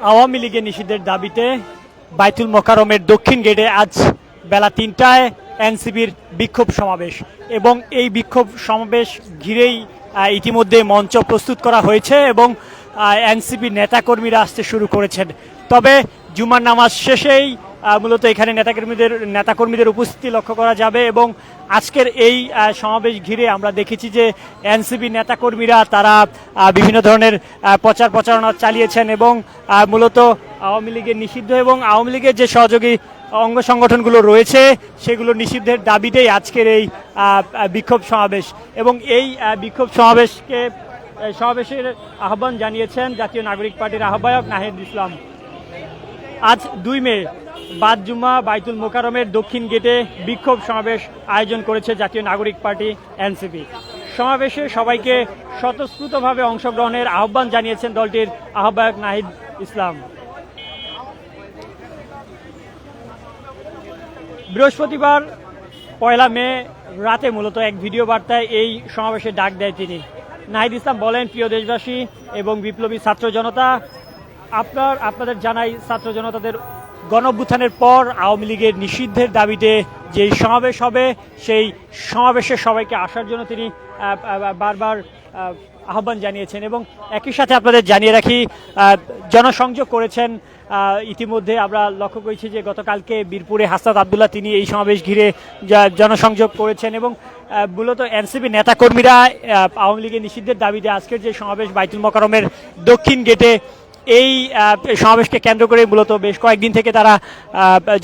আওয়ামী লীগের নিষিদ্ধের দাবিতে বাইতুল মোকারমের দক্ষিণ গেটে আজ বেলা তিনটায় এনসিবির বিক্ষোভ সমাবেশ। এবং এই বিক্ষোভ সমাবেশ ঘিরেই ইতিমধ্যে মঞ্চ প্রস্তুত করা হয়েছে এবং এনসিপি নেতাকর্মীরা আসতে শুরু করেছেন। তবে জুমার নামাজ শেষেই মূলত এখানে নেতাকর্মীদের নেতাকর্মীদের উপস্থিতি লক্ষ্য করা যাবে এবং আজকের এই সমাবেশ ঘিরে আমরা দেখেছি যে এনসিপি নেতাকর্মীরা তারা বিভিন্ন ধরনের প্রচার প্রচারণা চালিয়েছেন এবং মূলত আওয়ামী লীগের নিষিদ্ধ এবং আওয়ামী লীগের যে সহযোগী অঙ্গ সংগঠনগুলো রয়েছে সেগুলো নিষিদ্ধের দাবিতেই আজকের এই বিক্ষোভ সমাবেশ এবং এই বিক্ষোভ সমাবেশকে সমাবেশের আহ্বান জানিয়েছেন জাতীয় নাগরিক পার্টির আহ্বায়ক নাহিদ ইসলাম। আজ দুই মে বাদ জুম্মা বাইতুল মোকারমের দক্ষিণ গেটে বিক্ষোভ সমাবেশ আয়োজন করেছে জাতীয় নাগরিক পার্টি, এনসিপি। সমাবেশে সবাইকে স্বতঃস্ফূর্তভাবে অংশগ্রহণের আহ্বান জানিয়েছেন দলটির আহ্বায়ক নাহিদ ইসলাম। বৃহস্পতিবার পয়লা মে রাতে মূলত এক ভিডিও বার্তায় এই সমাবেশে ডাক দেয় তিনি। নাহিদ ইসলাম বলেন, প্রিয় দেশবাসী এবং বিপ্লবী ছাত্র জনতা, আপনার, আপনাদের জানাই ছাত্র জনতাদের গণঅভ্যুত্থানের পর আওয়ামী লীগের নিষিদ্ধের দাবিতে যে সমাবেশ হবে, সেই সমাবেশে সবাইকে আসার জন্য তিনি বারবার আহ্বান জানিয়েছেন এবং একই সাথে আপনাদের জানিয়ে রাখি জনসংযোগ করেছেন ইতিমধ্যে আমরা লক্ষ্য করেছি যে গতকালকে বীরপুরে হাসনাত আবদুল্লাহ তিনি এই সমাবেশ ঘিরে জনসংযোগ করেছেন এবং মূলত এনসিপি নেতাকর্মীরা আওয়ামী লীগের নিষিদ্ধের দাবিতে আজকের যে সমাবেশ বাইতুল মকরমের দক্ষিণ গেটে এই সমাবেশকে কেন্দ্র করে মূলত বেশ কয়েকদিন থেকে তারা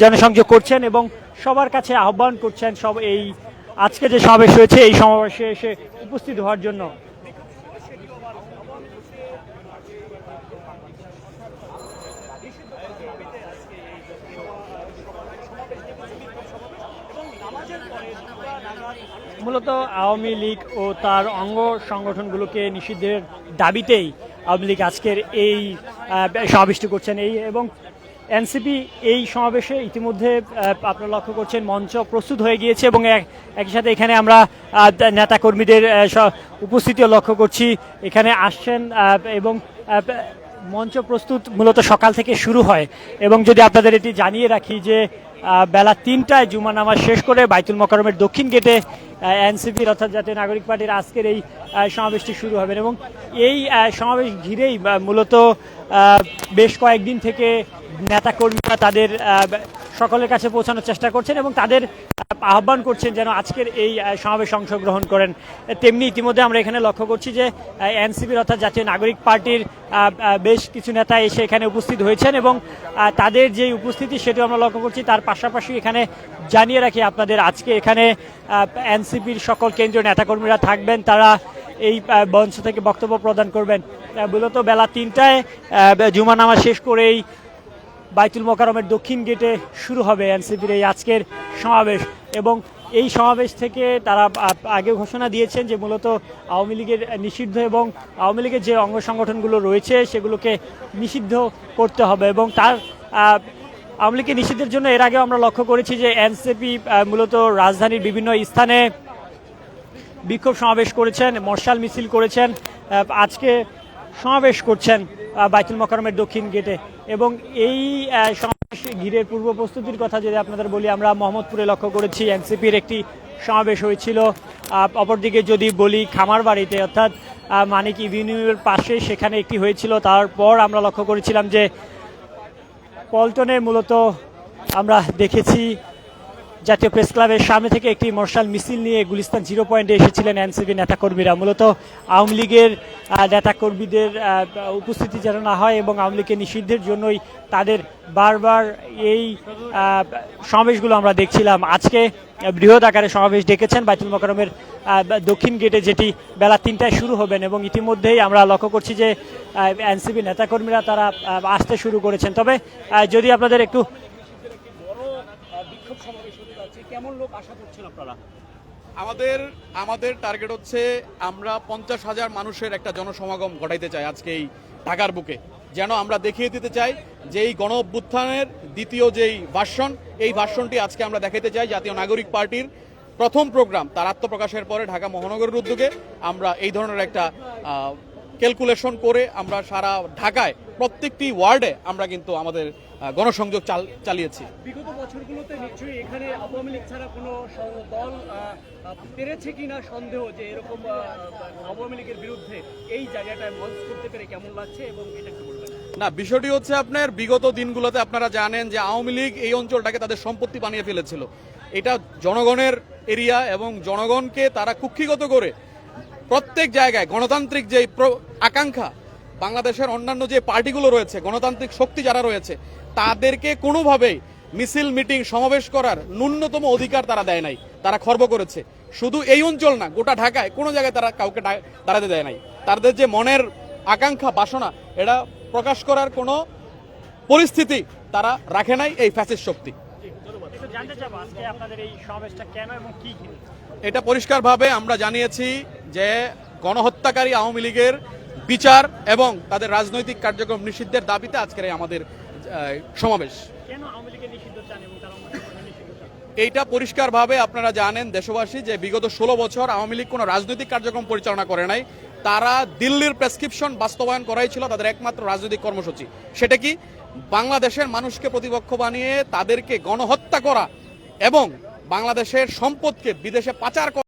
জনসংযোগ করছেন এবং সবার কাছে আহ্বান করছেন সব এই, আজকে যে সমাবেশ হয়েছে, এই সমাবেশে এসে উপস্থিত হওয়ার জন্য। মূলত আওয়ামী লীগ ও তার অঙ্গ সংগঠনগুলোকে নিষিদ্ধের দাবিতেই আওয়ামী লীগ আজকের এই সমাবেশটি করছেন এই এবং এনসিপি এই সমাবেশে ইতিমধ্যে আপনারা লক্ষ্য করছেন মঞ্চ প্রস্তুত হয়ে গিয়েছে এবং এক- একই সাথে এখানে আমরা নেতাকর্মীদের উপস্থিতিও লক্ষ্য করছি। এখানে আসছেন এবং মঞ্চ প্রস্তুত মূলত সকাল থেকে শুরু হয়। এবং যদি আপনাদের এটি জানিয়ে রাখি যে বেলা তিনটায় জুমা নামাজ শেষ করে বাইতুল মকরমের দক্ষিণ গেটে এনসিপির অর্থাৎ জাতীয় নাগরিক পার্টির আজকের এই সমাবেশটি শুরু হবে এবং এই সমাবেশ ঘিরেই মূলত বেশ কয়েকদিন থেকে নেতাকর্মীরা তাদের সকলের কাছে পৌঁছানোর চেষ্টা করছেন এবং তাদের আহ্বান করছেন যেন আজকের এই সমাবেশে অংশগ্রহণ করেন। তেমনি ইতিমধ্যে আমরা এখানে লক্ষ্য করছি যে এনসিপির অর্থাৎ জাতীয় নাগরিক পার্টির বেশ কিছু নেতা এসে এখানে উপস্থিত হয়েছেন এবং তাদের যে উপস্থিতি সেটিও আমরা লক্ষ্য করছি। তার পাশাপাশি এখানে জানিয়ে রাখি আপনাদের, আজকে এখানে এনসিপির সকল কেন্দ্রীয় নেতাকর্মীরা থাকবেন। তারা এই মঞ্চ থেকে বক্তব্য প্রদান করবেন। মূলত বেলা তিনটায় জুমা নামাজ শেষ করেই বাইতুল মোকারমের দক্ষিণ গেটে শুরু হবে এনসিপির এই আজকের সমাবেশ। এবং এই সমাবেশ থেকে তারা আগে ঘোষণা দিয়েছেন যে মূলত আওয়ামী লীগের নিষিদ্ধ এবং আওয়ামী লীগের যে অঙ্গ সংগঠনগুলো রয়েছে সেগুলোকে নিষিদ্ধ করতে হবে। এবং তার আওয়ামী লীগের নিষিদ্ধের জন্য এর আগে আমরা লক্ষ্য করেছি যে এনসিপি মূলত রাজধানীর বিভিন্ন স্থানে বিক্ষোভ সমাবেশ করেছেন মর্শাল মিছিল করেছেন। আজকে সমাবেশ করছেন বাইতুল মকরমের দক্ষিণ গেটে। এবং এই সমাবেশ ঘিরে পূর্ব প্রস্তুতির কথা যদি আপনাদের বলি, আমরা মোহাম্মদপুরে লক্ষ্য করেছি, এনসিপির একটি সমাবেশ হয়েছিল। অপরদিকে যদি বলি খামার বাড়িতে অর্থাৎ মানিক ইভিনিউয়ের পাশে সেখানে একটি হয়েছিল। তারপর আমরা লক্ষ্য করেছিলাম যে, পল্টনে মূলত আমরা দেখেছি জাতীয় প্রেস ক্লাবের সামনে থেকে একটি মশাল মিছিল নিয়ে গুলিস্তান জিরো পয়েন্টে এসেছিলেন এনসিপি নেতাকর্মীরা। মূলত আওয়ামী লীগের নেতাকর্মীদের উপস্থিতি যেন না হয় এবং আওয়ামী লীগের নিষিদ্ধের জন্যই তাদের বারবার এই সমাবেশগুলো আমরা দেখছিলাম। আজকে বৃহৎ আকারে সমাবেশ ডেকেছেন বাইতুল মকরমের দক্ষিণ গেটে যেটি বেলা তিনটায় শুরু হবেন এবং ইতিমধ্যেই আমরা লক্ষ্য করছি যে এনসিপি নেতাকর্মীরা তারা আসতে শুরু করেছেন। তবে যদি আপনাদের একটু কেমন লোক আশা করছেন আপনারা? আমাদের আমাদের টার্গেট হচ্ছে আমরা পঞ্চাশ হাজার মানুষের একটা জনসমাগম ঘটাইতে চাই আজকে এই ঢাকার বুকে। যেন আমরা দেখিয়ে দিতে চাই যে এই গণ অভ্যুত্থানের দ্বিতীয় যেই ভার্সন এই ভার্সনটি আজকে আমরা দেখাইতে চাই জাতীয় নাগরিক পার্টির প্রথম প্রোগ্রাম, তার আত্মপ্রকাশের পরে ঢাকা মহানগরের উদ্যোগে আমরা এই ধরনের একটা ক্যালকুলেশন করে আমরা সারা ঢাকায় প্রত্যেকটি ওয়ার্ডে আমরা কিন্তু আমাদের গণসংযোগ চাল চালিয়েছি। বিগত বছরগুলোতে নিশ্চয়ই এখানে আওয়ামী লীগ ছাড়া কোনো দল পেরেছে কিনা সন্দেহ যে এরকম আওয়ামী লীগের বিরুদ্ধে এই জায়গাটায় মঞ্চ করতে পেরে কেমন লাগছে এবং এটা একটু বলবেন? না বিষয়টি হচ্ছে আপনার বিগত দিনগুলোতে আপনারা জানেন যে আওয়ামী লীগ এই অঞ্চলটাকে তাদের সম্পত্তি বানিয়ে ফেলেছিল। এটা জনগণের এরিয়া এবং জনগণকে তারা কুক্ষিগত করে প্রত্যেক জায়গায় গণতান্ত্রিক যে আকাঙ্ক্ষা বাংলাদেশের অন্যান্য যে পার্টিগুলো রয়েছে গণতান্ত্রিক শক্তি যারা রয়েছে তাদেরকে কোনোভাবেই মিছিল মিটিং সমাবেশ করার ন্যূনতম অধিকার তারা দেয় নাই তারা খর্ব করেছে। শুধু এই অঞ্চল না গোটা ঢাকায় কোনো জায়গায় তারা কাউকে দাঁড়াতে দেয় নাই। তাদের যে মনের আকাঙ্ক্ষা বাসনা এটা প্রকাশ করার কোনো পরিস্থিতি তারা রাখে নাই এই ফ্যাসিস শক্তি। এটা পরিষ্কারভাবে আমরা জানিয়েছি যে গণহত্যাকারী আওয়ামী লীগের বিচার এবং তাদের রাজনৈতিক কার্যক্রম নিষিদ্ধের দাবিতে আজকের এই আমাদের সমাবেশ। এইটা পরিষ্কারভাবে আপনারা জানেন দেশবাসী যে বিগত ষোলো বছর আওয়ামী লীগ কোনো রাজনৈতিক কার্যক্রম পরিচালনা করে নাই। তারা দিল্লির প্রেসক্রিপশন বাস্তবায়ন করাই ছিল তাদের একমাত্র রাজনৈতিক কর্মসূচি। সেটা কি? বাংলাদেশের মানুষকে প্রতিপক্ষ বানিয়ে তাদেরকে গণহত্যা করা এবং বাংলাদেশের সম্পদকে বিদেশে পাচার করা